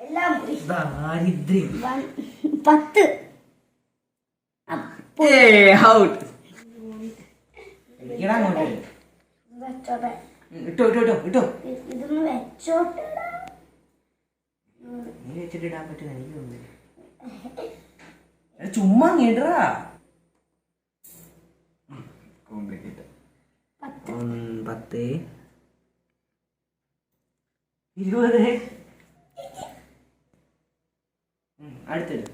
എല്ലാം പോയി. ദാരിദ്ര്യം. പത്ത്. ഔട്ട് ഇടാ അങ്ങോട്ട്. വെച്ചോട്ടെ. ഉം, ഇട്ടോ ഇട്ടോ ഇട്ടോ ഇട്ടോ. ഇ- ഇതൊന്ന് വെച്ചോട്ടെ. നീ വെച്ചിട്ട് ഇടാൻ പറ്റുന്ന എനിക്ക് തോന്നുന്നില്ല. എടാ, ചുമ്മാ ഇടറാ. കോംപ്ലിക്കേറ്റ് പത്ത്. പത്ത്. ഇരുപത്. അടുത്തത്.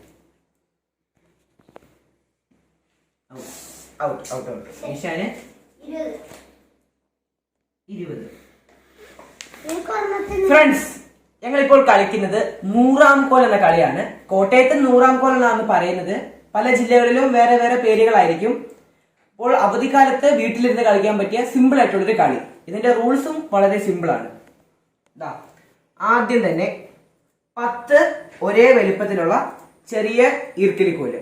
Out out out. ഫ്രണ്ട്സ് ഞങ്ങൾ ഇപ്പോൾ കളിക്കുന്നത് നൂറാം കോൽ എന്ന കളിയാണ്. കോട്ടയത്ത് നൂറാം കോൽ എന്നാണ് പറയുന്നത്. പല ജില്ലകളിലും വേറെ വേറെ പേരുകളായിരിക്കും. അപ്പോൾ അവധിക്കാലത്ത് വീട്ടിലിരുന്ന് കളിക്കാൻ പറ്റിയ സിമ്പിൾ ആയിട്ടുള്ളൊരു കളി. ഇതിന്റെ റൂൾസും വളരെ സിമ്പിൾ ആണ്. ദാ, ആദ്യം തന്നെ പത്ത് ഒരേ വലിപ്പത്തിലുള്ള ചെറിയ ഈർക്കിലി കോൽ.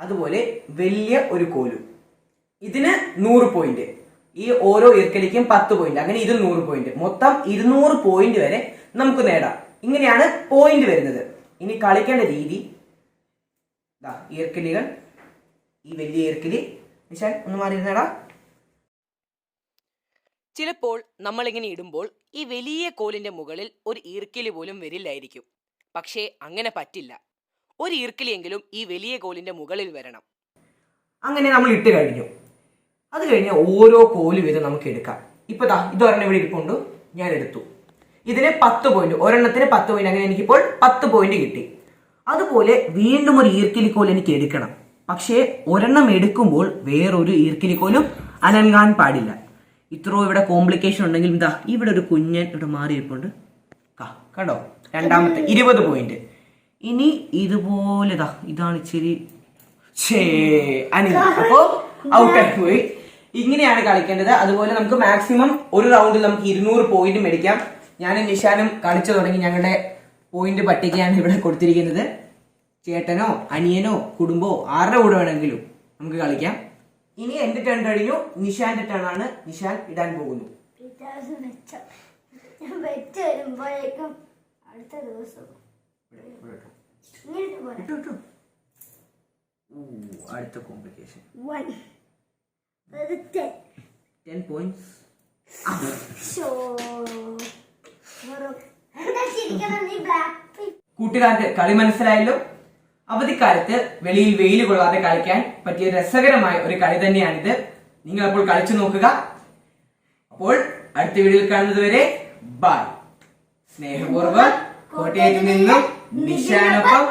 അതുപോലെ വലിയ ഒരു കോലും. ഇതിന് നൂറ് പോയിന്റ് ഈ ഓരോ ഈർക്കലിക്കും പത്ത് പോയിന്റ് അങ്ങനെ ഇത് നൂറ് പോയിന്റ് മൊത്തം ഇരുന്നൂറ് പോയിന്റ് വരെ നമുക്ക് നേടാം. ഇങ്ങനെയാണ് പോയിന്റ് വരുന്നത്. ഇനി കളിക്കേണ്ട രീതി. ഈർക്കലികൾ. ഈ വലിയ ഈർക്കലി. വിശാൽ ഒന്ന് മാറി ഇരുന്നേടാ ചിലപ്പോൾ നമ്മളിങ്ങനെ ഇടുമ്പോൾ ഈ വലിയ കോലിന്റെ മുകളിൽ ഒരു ഈർക്കിലി പോലും വരില്ലായിരിക്കും. പക്ഷേ അങ്ങനെ പറ്റില്ല. ഒരു ഈർക്കിലിയെങ്കിലും ഈ വലിയ കോലിന്റെ മുകളിൽ വരണം. അങ്ങനെ നമ്മൾ ഇട്ട് കഴിഞ്ഞു. അത് കഴിഞ്ഞ് ഓരോ കോൽ വീതം നമുക്ക് എടുക്കാം. ഇപ്പൊ ദാ ഇതൊരെണ്ണം ഇവിടെ ഇരിപ്പുണ്ട്. ഞാൻ എടുത്തു. ഇതിന് പത്ത് പോയിന്റ് ഒരെണ്ണത്തിന് പത്ത് പോയിന്റ് അങ്ങനെ എനിക്കിപ്പോൾ പത്ത് പോയിന്റ് കിട്ടി. അതുപോലെ വീണ്ടും ഒരു ഈർക്കിലിക്കോൽ എനിക്ക് എടുക്കണം. പക്ഷേ ഒരെണ്ണം എടുക്കുമ്പോൾ വേറൊരു ഈർക്കിലിക്കോലും അനങ്ങാൻ പാടില്ല. ഇത്രയോ ഇവിടെ കോംപ്ലിക്കേഷൻ ഉണ്ടെങ്കിലും ഇതാ ഇവിടെ ഒരു കുഞ്ഞൻ ഇവിടെ മാറിയിരിപ്പുണ്ട്. കണ്ടോ? രണ്ടാമത്തെ ഇരുപത് പോയിന്റ് ഇനി ഇതുപോലെ ഇതാ ഇതാണ് ഇച്ചിരി പോയി. ഇങ്ങനെയാണ് കളിക്കേണ്ടത്. അതുപോലെ നമുക്ക് മാക്സിമം ഒരു റൗണ്ടിൽ നമുക്ക് ഇരുന്നൂറ് പോയിന്റ് മേടിക്കാം. ഞാനും നിഷാനും കളിച്ചു തുടങ്ങി ഞങ്ങളുടെ പോയിന്റ് പട്ടികയാണ് ഇവിടെ കൊടുത്തിരിക്കുന്നത്. ചേട്ടനോ അനിയനോ കുടുംബോ ആരുടെ കൂടെ വേണമെങ്കിലും നമുക്ക് കളിക്കാം. ഇനി എന്റെ ടേൺ കഴിഞ്ഞു? നിഷാന്റെ ടേൺ ആണ്. നിഷാൻ ഇടാൻ പോകുന്നു. വരുമ്പോഴേക്കും അടുത്ത ദിവസം അടുത്ത കോംപ്ലിക്കേഷൻ ടെൻ പോയിന്റ്സ് കൂട്ടുകാർക്ക് കളി മനസ്സിലായല്ലോ? അവധിക്കാലത്ത് വെളിയിൽ വെയിൽ കൊള്ളാതെ കളിക്കാൻ പറ്റിയ രസകരമായ ഒരു കളി തന്നെയാണിത്. നിങ്ങൾ അപ്പോൾ കളിച്ചു നോക്കുക. അപ്പോൾ അടുത്ത വീഡിയോയിൽ കാണുന്നത് വരെ ബൈ. സ്നേഹപൂർവം കോട്ടയത്ത് നിന്നും നിശാനൊപ്പം